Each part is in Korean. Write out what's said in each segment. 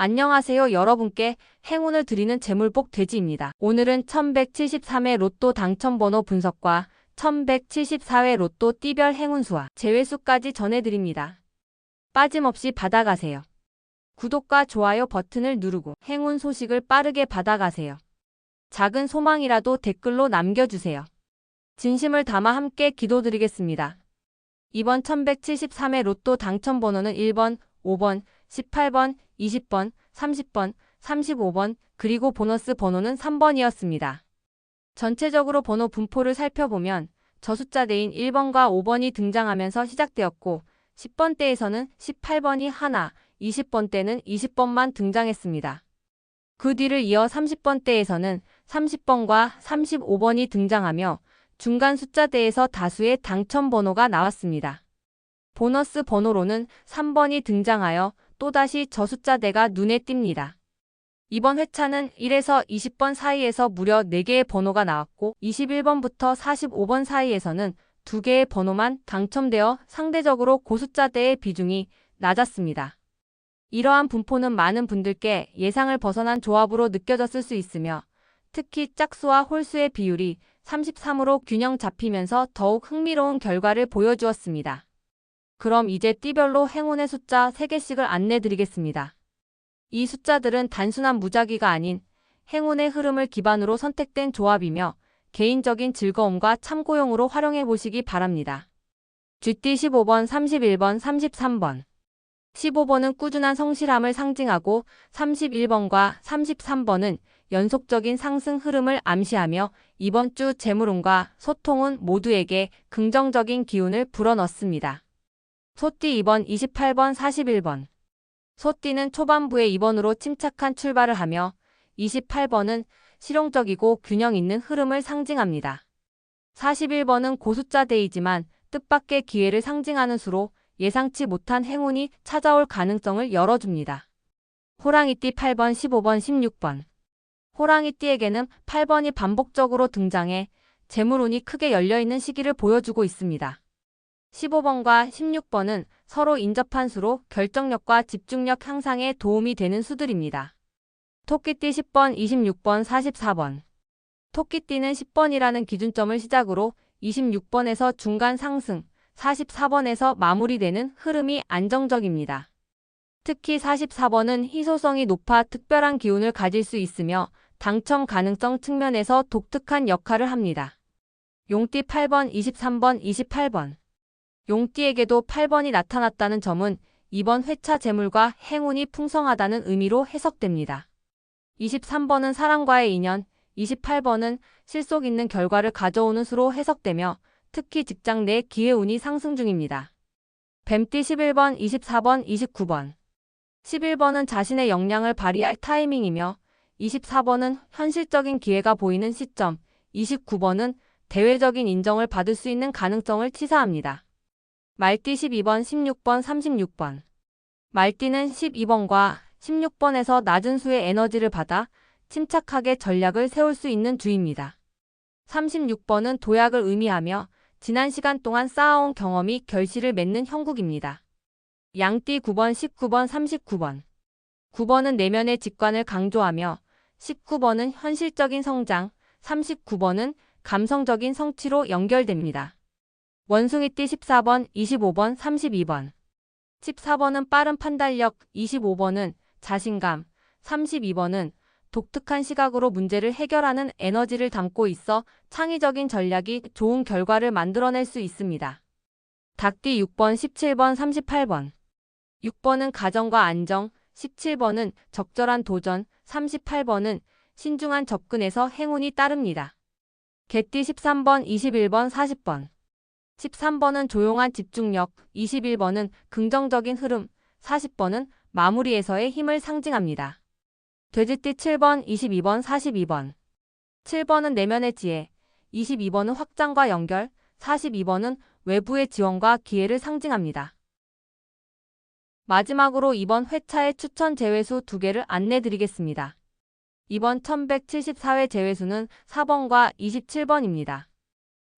안녕하세요 여러분께 행운을 드리는 재물복 돼지입니다. 오늘은 1173회 로또 당첨번호 분석과 1174회 로또 띠별 행운수와 제외수까지 전해드립니다. 빠짐없이 받아가세요. 구독과 좋아요 버튼을 누르고 행운 소식을 빠르게 받아가세요. 작은 소망이라도 댓글로 남겨주세요. 진심을 담아 함께 기도드리겠습니다. 이번 1173회 로또 당첨번호는 1번, 5번, 18번, 20번, 30번, 35번, 그리고 보너스 번호는 3번이었습니다. 전체적으로 번호 분포를 살펴보면 저 숫자대인 1번과 5번이 등장하면서 시작되었고 10번대에서는 18번이 하나, 20번대는 20번만 등장했습니다. 그 뒤를 이어 30번대에서는 30번과 35번이 등장하며 중간 숫자대에서 다수의 당첨 번호가 나왔습니다. 보너스 번호로는 3번이 등장하여 또다시 저 숫자 대가 눈에 띕니다. 이번 회차는 1에서 20번 사이에서 무려 4개의 번호가 나왔고 21번부터 45번 사이에서는 2개의 번호만 당첨되어 상대적으로 고숫자대의 비중이 낮았습니다. 이러한 분포는 많은 분들께 예상을 벗어난 조합으로 느껴졌을 수 있으며 특히 짝수와 홀수의 비율이 33으로 균형 잡히면서 더욱 흥미로운 결과를 보여주었습니다. 그럼 이제 띠별로 행운의 숫자 3개씩을 안내 드리겠습니다. 이 숫자들은 단순한 무작위가 아닌 행운의 흐름을 기반으로 선택된 조합이며 개인적인 즐거움과 참고용으로 활용해 보시기 바랍니다. GT 15번, 31번, 33번. 15번은 꾸준한 성실함을 상징하고 31번과 33번은 연속적인 상승 흐름을 암시하며 이번 주 재물운과 소통운 모두에게 긍정적인 기운을 불어넣습니다. 소띠 2번, 28번, 41번. 소띠는 초반부에 2번으로 침착한 출발을 하며 28번은 실용적이고 균형 있는 흐름을 상징합니다. 41번은 고숫자대이지만 뜻밖의 기회를 상징하는 수로 예상치 못한 행운이 찾아올 가능성을 열어줍니다. 호랑이띠 8번, 15번, 16번. 호랑이띠에게는 8번이 반복적으로 등장해 재물운이 크게 열려있는 시기를 보여주고 있습니다. 15번과 16번은 서로 인접한 수로 결정력과 집중력 향상에 도움이 되는 수들입니다. 토끼띠 10번, 26번, 44번. 토끼띠는 10번이라는 기준점을 시작으로 26번에서 중간 상승, 44번에서 마무리되는 흐름이 안정적입니다. 특히 44번은 희소성이 높아 특별한 기운을 가질 수 있으며 당첨 가능성 측면에서 독특한 역할을 합니다. 용띠 8번, 23번, 28번. 용띠에게도 8번이 나타났다는 점은 이번 회차 재물과 행운이 풍성하다는 의미로 해석됩니다. 23번은 사랑과의 인연, 28번은 실속 있는 결과를 가져오는 수로 해석되며 특히 직장 내 기회운이 상승 중입니다. 뱀띠 11번, 24번, 29번. 11번은 자신의 역량을 발휘할 타이밍이며 24번은 현실적인 기회가 보이는 시점, 29번은 대외적인 인정을 받을 수 있는 가능성을 치사합니다. 말띠 12번, 16번, 36번. 말띠는 12번과 16번에서 낮은 수의 에너지를 받아 침착하게 전략을 세울 수 있는 주입니다. 36번은 도약을 의미하며 지난 시간 동안 쌓아온 경험이 결실을 맺는 형국입니다. 양띠 9번, 19번, 39번. 9번은 내면의 직관을 강조하며 19번은 현실적인 성장, 39번은 감성적인 성취로 연결됩니다. 원숭이띠 14번, 25번, 32번. 14번은 빠른 판단력, 25번은 자신감, 32번은 독특한 시각으로 문제를 해결하는 에너지를 담고 있어 창의적인 전략이 좋은 결과를 만들어낼 수 있습니다. 닭띠 6번, 17번, 38번. 6번은 가정과 안정, 17번은 적절한 도전, 38번은 신중한 접근에서 행운이 따릅니다. 개띠 13번, 21번, 40번. 13번은 조용한 집중력, 21번은 긍정적인 흐름, 40번은 마무리에서의 힘을 상징합니다. 돼지띠 7번, 22번, 42번. 7번은 내면의 지혜, 22번은 확장과 연결, 42번은 외부의 지원과 기회를 상징합니다. 마지막으로 이번 회차의 추천 제외수 두 개를 안내 드리겠습니다. 이번 1174회 제외수는 4번과 27번입니다.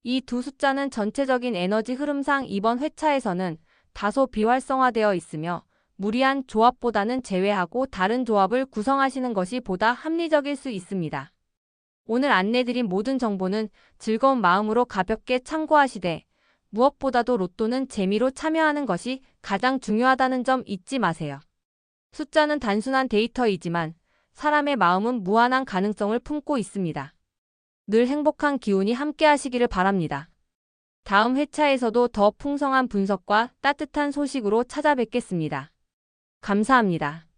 이 두 숫자는 전체적인 에너지 흐름상 이번 회차에서는 다소 비활성화되어 있으며 무리한 조합보다는 제외하고 다른 조합을 구성하시는 것이 보다 합리적일 수 있습니다. 오늘 안내드린 모든 정보는 즐거운 마음으로 가볍게 참고하시되 무엇보다도 로또는 재미로 참여하는 것이 가장 중요하다는 점 잊지 마세요. 숫자는 단순한 데이터이지만 사람의 마음은 무한한 가능성을 품고 있습니다. 늘 행복한 기운이 함께 하시기를 바랍니다. 다음 회차에서도 더 풍성한 분석과 따뜻한 소식으로 찾아뵙겠습니다. 감사합니다.